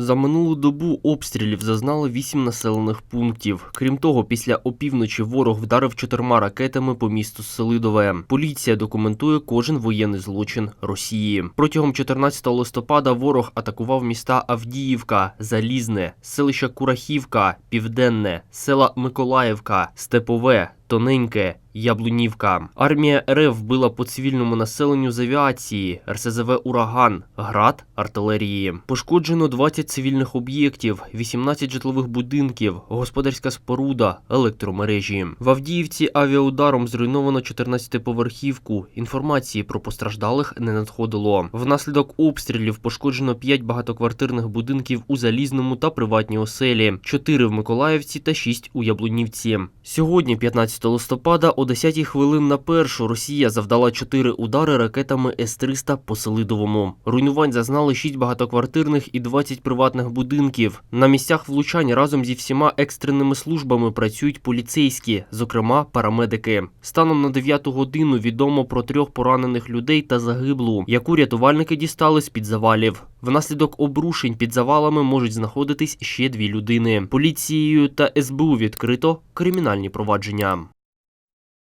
За минулу добу обстрілів зазнали вісім населених пунктів. Крім того, після опівночі ворог вдарив чотирма ракетами по місту Селидове. Поліція документує кожен воєнний злочин Росії. Протягом 14 листопада ворог атакував міста Авдіївка, Залізне, селища Курахівка, Південне, села Миколаївка, Степове. Тоненьке, Яблунівка. Армія РФ вбила по цивільному населенню з авіації, РСЗВ Ураган, град, артилерії. Пошкоджено 20 цивільних об'єктів, 18 житлових будинків, господарська споруда, електромережі. В Авдіївці авіаударом зруйновано 14-поверхівку. Інформації про постраждалих не надходило. Внаслідок обстрілів пошкоджено 5 багатоквартирних будинків у Залізному та приватній оселі, 4 в Миколаївці та 6 у Яблунівці. Сьогодні, 15 листопада, о 10 хвилин на першу Росія завдала 4 удари ракетами С-300 по Селидовому. Руйнувань зазнали 6 багатоквартирних і 20 приватних будинків. На місцях влучань разом зі всіма екстреними службами працюють поліцейські, зокрема парамедики. Станом на 9 годину відомо про трьох поранених людей та загиблу, яку рятувальники дістали з під завалів. Внаслідок обрушень під завалами можуть знаходитись ще дві людини. Поліцією та СБУ відкрито кримінальні провадження.